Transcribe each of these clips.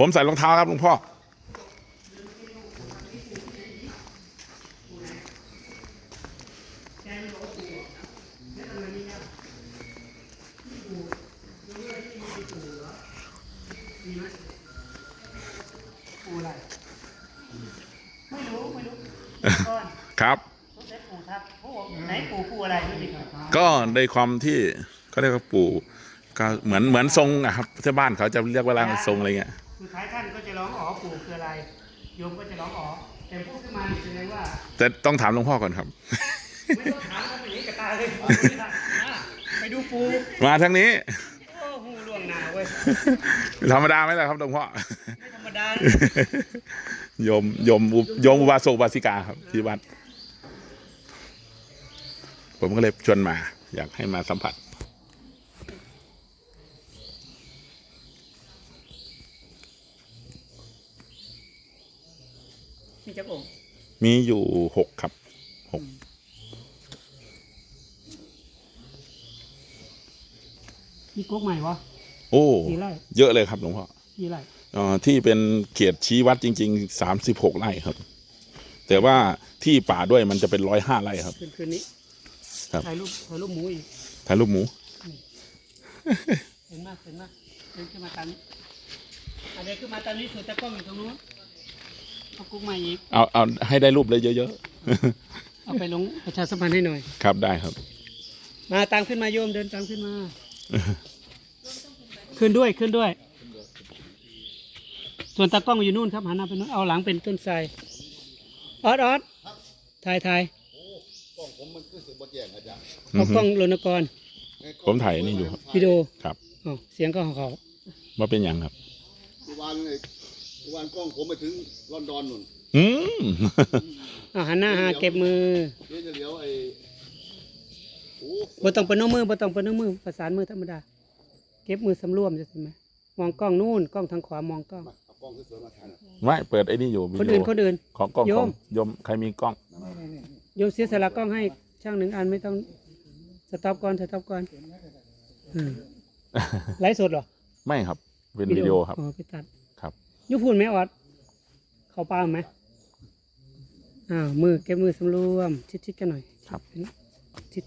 ผมผมใส่รองเท้าครับหลวงพ่อ ปูอะไร ไม่รู้ไม่รู้ก่อนครับสงสัยปูทับโอ้ไหนปูปูอะไรไม่รู้ก็ในความที่เขาเรียกว่าปู่ก็เหมือนเหมือนทรงอะครับที่บ้านเขาจะเรียกว่าร่างทรงอะไรเงี้ย สุดท้ายท่านก็จะร้องอ๋อปูคืออะไรโยมก็จะร้องอ๋อแต่พูดขึ้นมานี่แสดงว่าแต่ต้องถามหลวงพ่อก่อนครับ ไม่ต้องถามเขาไปนี้กับตาเลยอะไปดูปูมาทางนี้ โอ้หูล่วงหนาเว้ยธรรมดาไหมล่ะครับหลวงพ่อ ไม่ธรรมดานะโยมโยมอุโยมอุบาสกอุบาสิกาครับที่วัดผมก็เลยชวนมา อยากให้มาสัมผัส มีจักรองค์มีอยู่หกครับหกมีก๊กใหม่วะโอ้กี่ไร่เยอะเลยครับหลวงพ่อกี่ไรเอ่อที่เป็นเขตชี้วัดจริงๆสามสิบหกไร่ครับ แต่ว่าที่ป่าด้วยมันจะเป็นร้อยห้าไร่ครับ คืนคืนนี้ครับถ่ายรูปถ่ายรูปหมูอีกถ่ายรูปหมูเห็นมากเห็นมากเดินขึ้นมาตามนี้อะเดินขึ้นมาตามนี้สุดตะกล้องอยู่ตรงนู้น เอากุ๊กมาอีกเอาเอาให้ได้รูปเลยเยอะเอาไปลงประชาสัมพันธ์ให้หน่อย ๆ ครับได้ครับ มาตามขึ้นมาโยมเดินตามขึ้นมา ขึ้นด้วยขึ้นด้วย ส่วนตากล้องอยู่นู่นครับหันหน้าไปนู่นเอาหลังเป็นต้นไทรออดออดถ่ายถ่ายกล้องผมมันคือสิบแจ้งอาจารย์เอากล้องลนกรผมถ่ายนี่อยู่ครับวิดีโอครับ อ๋อเสียงก็ของเขาว่าเป็นอย่างครับเมื่อวานเลยเมื่อ วานกล้องผมไปถึงลอนดอนนู่นอืมเอาหันหน้าหาเก็บมือเดี๋ยวจะเลี้ยวไอ้โอ้บ่ต้องปนมมือบ่ต้องปนมมือประสานมือธรรมดา เก็บมือสำรวมจะใช่ไหมมองกล้องนู่นกล้องทางขวามองกล้อง มาเอากล้องสวยๆมาถ่ายหน่อยไม่เปิดไอ้นี่อยู่วิคนดีอื่นโอคนอื่น ของกล้องโยของมโยมใครมีกล้อง โยมเสียสละกล้องให้ช่างหนึ่งอันไม่ต้องสต็อปก่อนสต็อปก่อนอืมไลฟ์สดเหรอไม่ครับ เป็นวิดีโอครับ อ๋อไปตัดครับ ยุพูนไหมออด เขาปาล์มไหมอ้าวมือเก็บมือสำรวม ชิดๆกันหน่อยครับชิด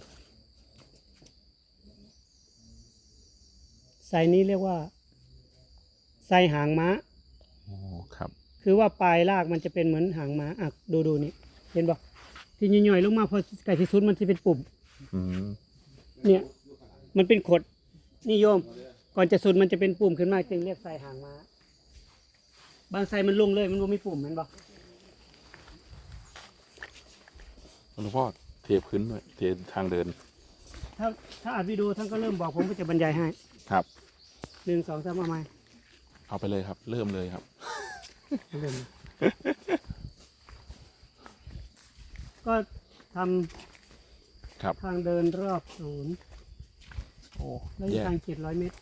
ใส่นี้เรียกว่าใส่หางม้าโอ้ครับ คือว่าปลายรากมันจะเป็นเหมือนหางม้าอะดูดูนี่เห็นปะที่ย่อยๆลงมาพอไก่ที่สุดมันจะเป็นปุ่มอืมเนี่ย มันเป็นขดนี่โยม ก่อนจะสุดมันจะเป็นปุ่มขึ้นมาจึงเรียกใส่หางม้า บางไซมันลงเลยมันบ่มีปุ่มเห็นปะหลวงพ่อเทพื้นด้วยเททางเดิน ถ้าถ้าอัดวิดีโอท่านก็เริ่มบอกผมก็จะบรรยายให้ครับ หนึ่งสองสามเอาไหมเอาไปเลยครับ เริ่มเลยครับเอาเริ่มก็ทำครับ ทางเดินรอบศูนย์โอ้ระยะแย่ทางเจ็ดร้อยเมตร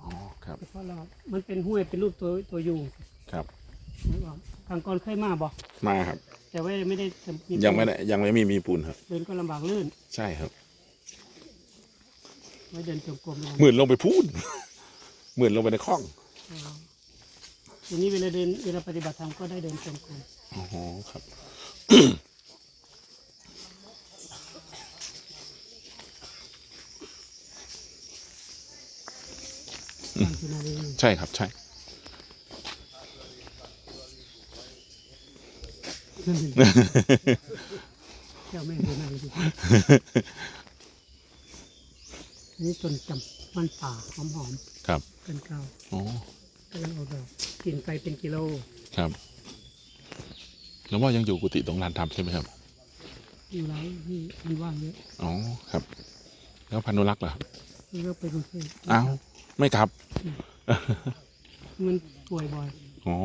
อ๋อครับ เฉพาะรอบมันเป็นห้วยเป็นรูปตัวตัวยู ครับนึกออกทางก่อนเคยมาบอกมาครับ แต่ว่าไม่ได้ยังไม่ได้ยังไม่มีมีปูนครับ เดินก็ลำบากลื่น ใช่ครับไว้เดินจงกรมเลยหมื่นลงไปพูนหมื่นลงไปในคลองทีนี้เวลาเดินเวลาปฏิบัติธรรมก็ได้เดินจงกรมอ๋อครับนั่งที่นาดีใช่ครับใช่ เจ้าแม่ที่นาดีอันนี้ต้นจำมันป่าหอมหอมครับๆเป็นเก่าอ๋อกำลังเอาดอกกินไปเป็นกิโลครับ แล้วว่ายังอยู่กุฏิตรงลานธรรมใช่ไหมครับ อยู่ไรที่มันว่างเยอะอ๋อครับ แล้วพันุรักษ์ล่ะครับเลือกไปกรุงเทพอ้าวไม่ครับ มันป่วยบ่อยอ๋อ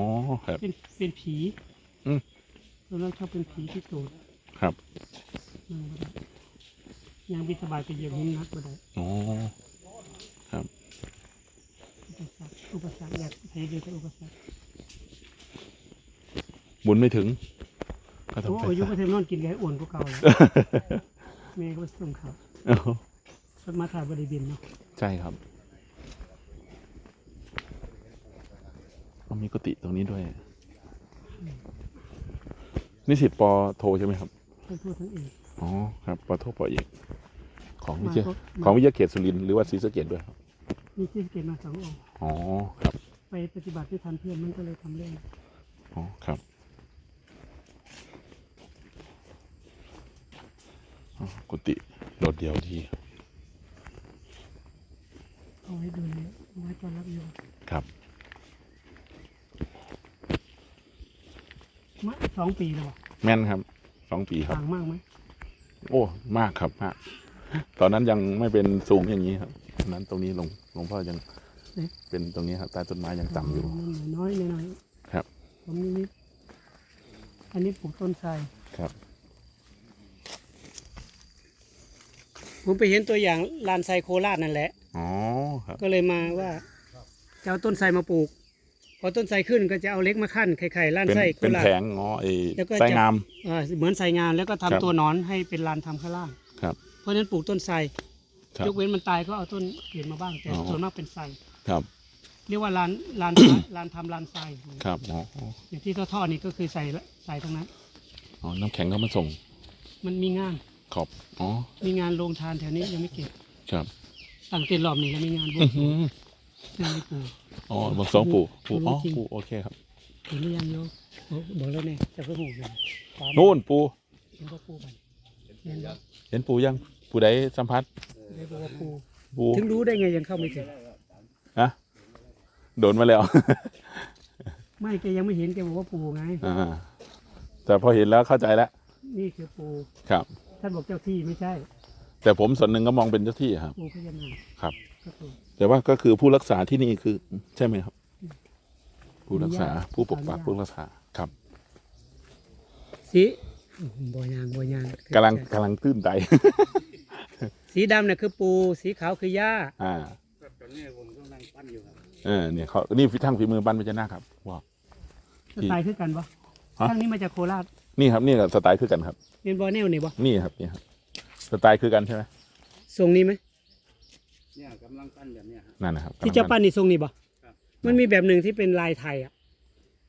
ครับ เป็นเป็นผี อืมแล้วเราชอบเป็นผีที่ตูดครับนั่งบ่ได้ยังบิสบายไปเหยียบหินนักบ่ได้อ๋อครับอุปสรรคอุปสรรคอยากให้ดูแต่อุปสรรคบุญไม่ถึงก็ต้องโอ้ไปอายุประเทศนอนกินไก่อ้วนกว่าเก่าเลยแม่ก็ส่งเขาอ๋อสักมาถ่ายบริบินเนาะใช่ครับมีกุฏิตรงนี้ด้วย นิสิตปอโทใช่ไหมครับทั้งพูดทั้งเอกอ๋อครับปอโทปอเอกของวิมาเชียครบของวิทยาเขตสุรินทร์หรือว่าศรีสะเกดด้วยครับมีที่เกตมาสององค์อ๋อครับ ไปปฏิบัติที่ทันเพื่อนมันก็เลยทำเรื่องอ๋อครับอ๋อกุฏิโดดเดี่ยวดีเอาไว้ดูเลยเอาไว้ต้อนรับโยมครับ มาสองปีแล้วเหรอแม่นครับสองปีครับ ต่างมากไหมโอ้มากครับมาก ตอนนั้นยังไม่เป็นสูงอย่างนี้ครับตอนนั้นตรงนี้หลวงหลวงพ่อยังเป็นตรงนี้ครับใต้ต้นไม้ยังต่ำอยู่มันน้อยๆน้อยๆครับ ผมนี่นิดอันนี้ปลูกต้นไทรครับ ผมไปเห็นตัวอย่างลานไทรโคราชนั่นแหละ อ๋อครับ ก็เลยมาว่าจะเอาต้นไทรมาปลูก พอต้นไทรขึ้นก็จะเอาเล็กมาขั้นไข่ๆลานเป็นไส้โคเป็นราชแผงงอไอ้แล้วก็ไส้จะงามอ่าเหมือนไทรงานแล้วก็ทำครับตัวหนอนให้เป็นลานทำข้างล่างครับเพราะฉะนั้นปลูกต้นไทรครับยกเว้นมันตายก็เอาต้นอื่นมาบ้างแต่อ๋อ ส่วนมากเป็นไทรครับเรียกว่าลานลาน ลานทำลานไทรครับอ๋ออ๋ออย่างที่ท่อๆนี่ก็คือใส่ใส่ตรงนั้น อ๋อน้ำแข็งเขามาส่งมันมีงาน ขอบอ๋อมีงานโรงทานแถวนี้ยังไม่เก็บครับตั้งเต็นท์รอบนี้แล้วมีงานบวอื้งอหืองานไม่ปลูก อ๋อบนสองปู่ปู่อ๋อจริงปู่โอเคครับเห็นหรือยังโยมบอกบอกแล้วเนี่ยจะเพิ่งหูเลยฟ้านู่นปู่เห็นก็ปูไปเห็นแล้วเห็นปู่ยังปู่ใดสัมผัสได้บอกว่าปูปู่ถึงรู้ได้ไงยังเข้าไม่ถึงฮะโดนมาแล้ว ไม่แกยังไม่เห็นแกบอกว่าปูไงอ่าแต่พอเห็นแล้วเข้าใจแล้วนี่คือปูครับ ท่านบอกเจ้าที่ไม่ใช่ แต่ผมส่วนหนึ่งก็มองเป็นเจ้าที่ครับปูพญานาคครับก็ถูก แต่ว่าก็คือผู้รักษาที่นี่คือ ใช่ไหมครับ ผู้รักษาอนุญาตผู้ปกปักอนุญาตผู้รักษาครับสีบ่อยางบ่อยางกำลังกำลังตื้นใจสีดำเนี่ยคือปู สีขาวคือหญ้าอ่าตอนนี้ผมกำลังปั้นอยู่ครับเออเนี่ยเขานี่ทั้งฝีมือปั้นพญานาคครับว้าวสไตล์คือกันปะฮะทั้งนี้มาจากโคราชนี่ครับนี่กับสไตล์คือกันครับเรียนบอแนวนี่ปะนี่ครับนี่ครับ สไตล์คือกันใช่ไหมทรงนี้ไหม เนี่ยกำลังปั้นแบบเนี้ยครับนั่นนะครับที่เจ้าปั้นนี่ทรงนี้ปะครับ มันมีแบบหนึ่งที่เป็นลายไทยอะ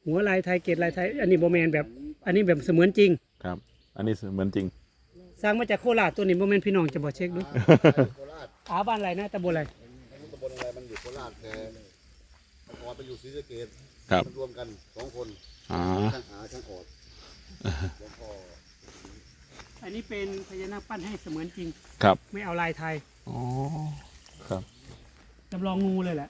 หัวลายไทยเกตลายไทย อันนี้โบแมนแบบ อันนี้แบบเสมือนจริง ครับ อันนี้เหมือนจริง สร้างมาจากโคราชตัวนี้โบแมนพี่น้องจะบอกเช็คดูโคราชอาบ้านอะไรนะตะบนอะไรไม่รู้ตำบลอะไรมันอยู่โคราชแต่ตะกอนไปอยู่ศรีสะเกษครับ มันรวมกันสองคนอ่าช่างหาช่างออดหลวงพ่ออันนี้เป็นพญานาคปั้นให้เสมือนจริง ครับไม่เอาลายไทย อ๋อ ครับจำลองงูเลยแหละ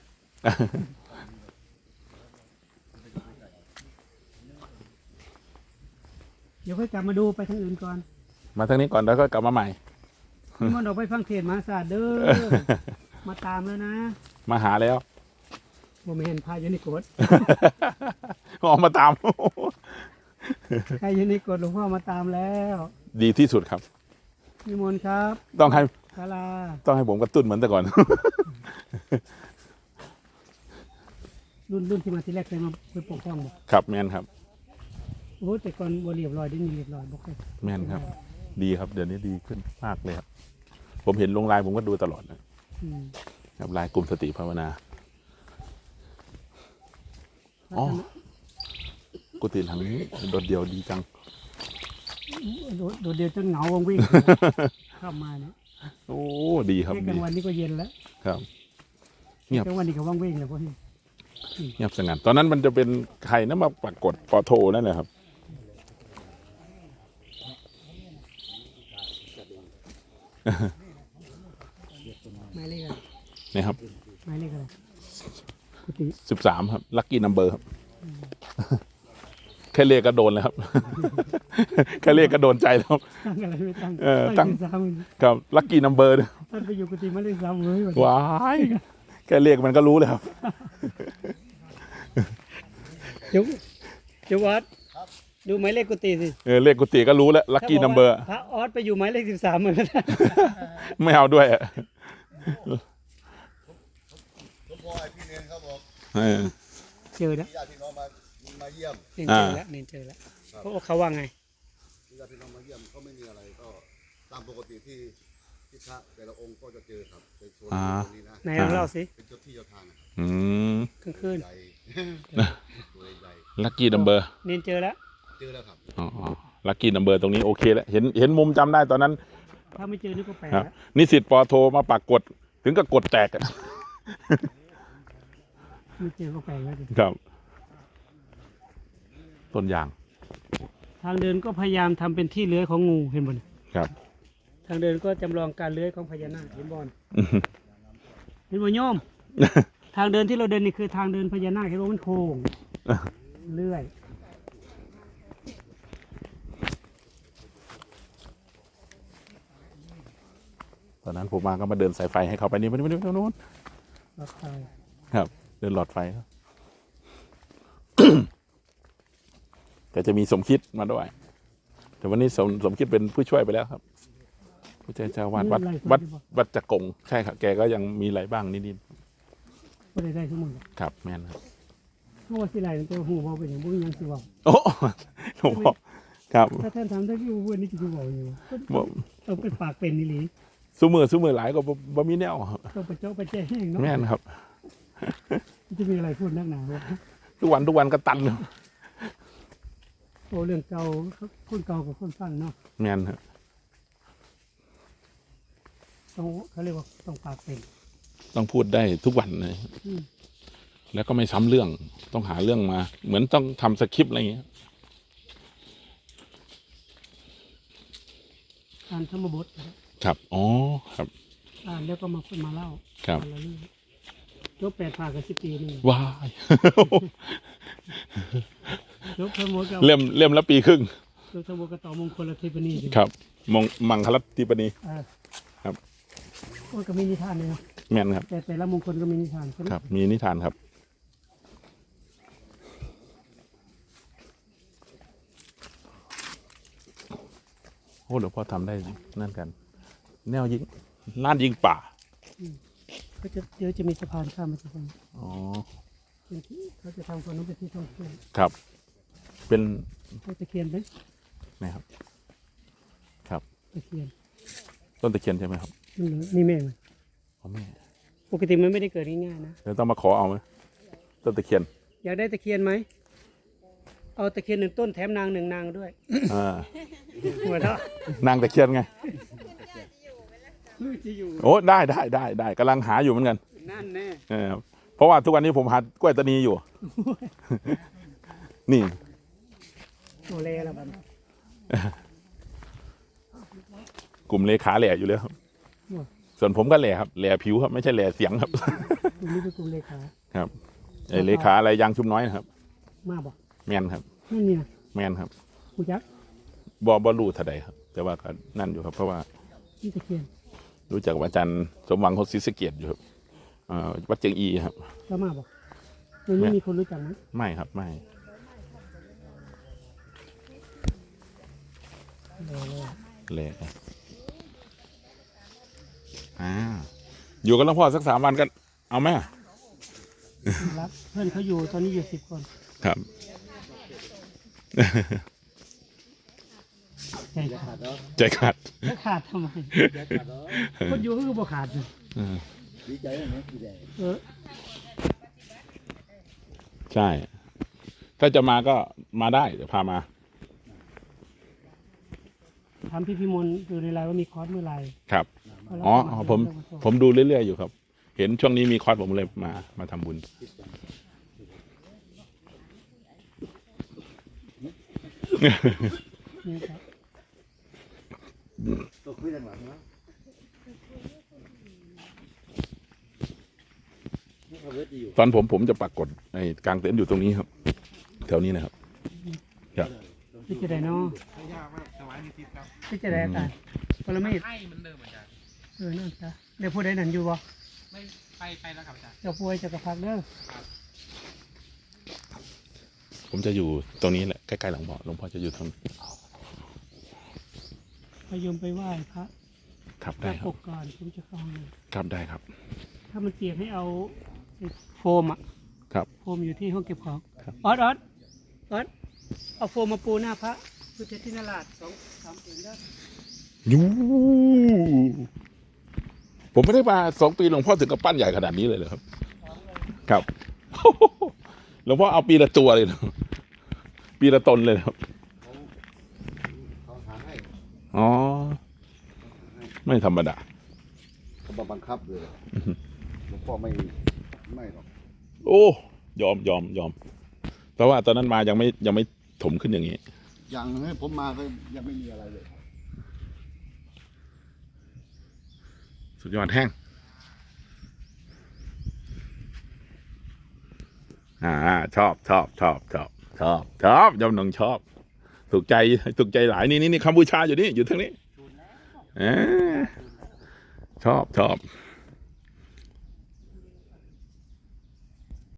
เดี๋ยวค่อยกลับมาดูไปทางอื่นก่อนมาทางนี้ก่อนแล้วก็กลับมาใหม่ พี่มอนต์ออกไปฟังเทศน์มหาศาสตร์เด้อ มาตามแล้วนะมาหาแล้วโมเมนพายอยู่ในกฎออกมาตาม ใครอยู่ในกฎหลวงพ่อมาตามแล้วดีที่สุดครับ พี่มนต์ครับ ต้องให้ คาราต้องให้ผมกระตุ้นเหมือนแต่ก่อน รุ่นรุ่นที่มาที่แรกเคยมาเคยปกป้องบอกครับแมนครับ โอ้แต่ก่อนบ่เรียบร้อยได้นี่เรียบร้อยบอกเลยแมนครับ ดีครับ เดี๋ยวนี้ดีขึ้นมากเลยครับ ผมเห็นลงไลน์ผมก็ดูตลอดนะอืมครับไลน์กลุ่มสติภาวนา อ๋อ กุฏิหลังนี้โดดเดียวดีจัง โดดโดดเดียวจนเหงาวังวิ่ง เข้ามาเนี่ย โอ้ดีครับแค่กดีลางวันนี่ก็เย็นแล้วครับเงียบกลางวันนี่ก็ว่างเว้งเลยพวกนี้เงียบสงัดตอนนั้นมันจะเป็นใครนะมาปรากฏปอโทนั่นแหละครับหมายเลขอะไรนี่ครับหมายเลขอะไรกุฏิสิบสามครับลัคกี้นัมเบอร์ครับแค่เรียกก็โดนแล้วครับ แค่เรียกก็โดนใจแล้วตั้งอะไรไม่ตั้งเออตั้งสามครับลัคกี้นัมเบอร์ท่านไปอยู่กุฏิหมายเลขสามเลยว้ายแค่เรียกมันก็รู้แล้วครับเดี๋ยวเดี๋ยววัดดูหมายเลขกุฏิสิเออเรียกกุฏิก็รู้แล้วลัคกี้นัมเบอร์พระออสไปอยู่หมายเลขสิบสามเหมือนกันไม่เอาด้วยอะหลวงพ่อไอ้พี่เนนเขาบอกเออเจอแล้วญาติพี่น้อง มามาเยี่ยมเนนเจอแล้วเนนเจอแล้วเพราะว่าเขาว่าไงญาติพี่น้องมาเยี่ยมเขาไม่มีอะไรก็ตามปกติที่ที่พระแต่ละองค์ก็จะเจอครับเป็นส่วนอ่าตรงนี้นะไหนลองเล่าสิเป็นเจ้าที่เจ้าทางนะครับอืมกลางคืนใหญ่ตัวใหญ่ลัคกี้นัมเบอร์เนียนเจอแล้วเจอแล้วครับอ๋อลัคกี้นัมเบอร์ตรงนี้โอเคแล้วเห็นเห็นมุมจำได้ตอนนั้น ถ้าไม่เจอนี่ก็แปลกครับแล้วนิสิตปอโทมาปรากฏถึงกับกดแตกอะไม่เจอก็แปลกแล้วดิครับ ต้นยาง ทางเดินก็พยายามทำเป็นที่เลื้อยของงูเห็นบ่นครับ ทางเดินก็จำลองการเลื้อยของพญานาคเห็นบ่อนเห็นบ่โยม ทางเดินที่เราเดินนี่คือทางเดินพญานาคเห็นว่ามันโค้งเลื่อย ตอนนั้นผมมาก็มาเดินสายไฟให้เขาไปนี่ไปนี่ไปนี่ไปนู่นราคาครับ เดินหลอดไฟครับ ก็จะมีสมคิดมาด้วย แต่วันนี้สมสมคิดเป็นผู้ช่วยไปแล้วครับ ผู้ช่วยเจ้าวาดวัดวัดวัดจักรงใช่ครับแกก็ยังมีอะไรบ้างนิดก็ได้ได้ทั้งหมดๆครับแม่นครับเพราะว่าสิไหลมันจะหูเบาเป็นอย่างบุ้งยังสิเบาโอ้หลวงพ่อครับถ้าท่านทำได้ที่พูดนี่จะเบาอยู่ก็บ่ต้องเป็นปากเป็นนี่หลีสู้มือสู้มือหลายก็บ่บ่มีแนวครับต้องไปเจ้าไปแจ้แห้งเนาะแม่นครับมันจะมีอะไรพูดนักหนาวะทุกวันทุกวันก็ตันครับ โอ้เรื่องเก่าคนเก่ากับคนฟังเนาะแม่นครับต้องเขาเรียกว่าต้องปากเป็นต้องพูดได้ทุกวันเลย อืมแล้วก็ไม่ซ้ำเรื่องต้องหาเรื่องมา เหมือนต้องทำสคริปต์อะไรอย่างเงี้ยการธรรมบทนะครับครับ อ๋อ ครับ อ่านแล้วก็มาพูดมาเล่าครับนละเรื่องยกแปดภาคกับสิบปีนี่ว้าย ยกธรรมบทกับเล่มเล่มละปีครึ่งยกธรรมบทกับต่อมงคลละเทปนีดิครับมงมังคลัตติปนี อ่าครับ โอ้ยก็มีนิทานเลยนะแม่นครับ แต่แต่ละมงคลก็มีนิทานใช่ไหมครับ มีนิทานครับ โอ้หลวงพ่อทำได้นั่นกัน แนวยิงน่านยิงป่า ก็จะเดี๋ยวจะมีสะพานข้ามไปสะพานอ๋อเป็นที่เขาจะทำคนนั้นเป็นที่ท่องเที่ยวครับ เป็นเขาตะเคียนไหมนะครับ ครับตะเคียนต้นตะเคียนใช่ไหมครับนี่เหรอนี่แม่งอ๋อแม่ปกติมันไม่ได้เกิดง่ายๆนะเดี๋ยวต้องมาขอเอาไหมต้นตะเคียนอยากได้ตะเคียนไหมเอาตะเคียนหนึ่งต้นแถมนางหนึ่งนางด้วยอ่าหัวเราะนางตะเคียนไงลูกจะอยู่โอ้ได้ได้ได้ได้กำลังหาอยู่เหมือนกันนั่นแน่ เออเพราะว่าทุกวันนี้ผมหากล้วยตานีอยู่ นี่ โอเลละบัดกลุ่มเลขาแหล่อยู่แล้วครับส่วนผมก็แหล่ครับแหล่ผิวครับไม่ใช่แหล่เสียงครับตรงนี้เป็นกลุ่มเลขา ครับไอเลขาอะไรยางชุมน้อยนะครับ มาบอกแมนครับนั่นเนี่ยแมนครับกูจักบอบอลูเท่าใดครับ แต่ว่าก็นั่นอยู่ครับ เพราะว่านี่ตะเคียนรู้จักกับอาจารย์สมหวังโคศิสะเกียรติอยู่ครับเอ่อวัดเจียงอีครับแล้วมาบอกมันไม่มีคนรู้จักไหมไม่ครับไม่ โอ เลแหล่ครับอ่าอยู่กับหลวงพ่อสักสามวันก็เอาไหมอะรักเพื่อนเขาอยู่ตอนนี้อยู่สิบคน ครับใช่ขาดใจขาดแล้วขาดทำไมคนอยู่ก็คือบ่ขาดนะอืมดีใจนะดีใจเออใช่ ถ้าจะมาก็มาได้เดี๋ยวพามา ถามพี่พิมลอยู่ในไลน์ว่ามีคอร์สเมื่อไหร่ครับเพราะเราอ๋อสอ๋อครผมเรื่องผมดูเรื่อยๆอยู่ครับ เห็นช่วงนี้มีคอร์สผมเลยมามาทำบุญนี่ครับตัวคุยกันหลังนะนี่เขาเวทอยู่ตอนผมผมจะปรากฏในกลางเต็นท์อยู่ตรงนี้ครับ แถวนี้นะครับ ครับพี่จะได้เนาะ พี่จะได้อาการปรเมศไข้เหมือนเดิมอาจารย์เออนั่นจ้ะเดี๋ยวพูดได้นั่นอยู่บ่ไม่ไปไปแล้วครับอาจารย์เจ้าป่วยเจะกระพักเด้อผมจะอยู่ตรงนี้แหละใกล้ๆหลวงพ่อหลวงพ่อจะอยู่ตรงนี้พยมไปไหว้พระครับพได้ระครัปบกก่อนผมจะเข้าห้องน้ครับได้ครับำถ้ามันเปียกให้เอาโฟมอะครับ โฟมอยู่ที่ห้องเก็บของครับ ออดออดออดเอาโฟมมาปูหน้าพระ พุทธทินราชสองสามผืนได้ยูผมไม่ได้มาสองปีหลวงพ่อถึงกับปั้นใหญ่ขนาดนี้เลยเหรอครับ ครับหลวงพ่อเอาปีละตัวเลยเหรอปีละตนเลยเหรอครับเขาหาให้อ๋อ ไม่ธรรมดาเขามาบังคับเลยหลวงพ่อไม่ไม่หรอกโอ้ยอมยอมยอมแต่ว่าตอนนั้นมายังไม่ยังไม่ถมขึ้นอย่างนี้ อย่างให้ผมมาก็ยังไม่มีอะไรเลยสุดยอดแห้ง อ่า ชอบชอบชอบชอบชอบชอบยอมนงชอบ ถูกใจถูกใจหลายนี่นี่นี่คัมพูชาอยู่นี่ อยู่ทางนี้อ่ชอบชอบ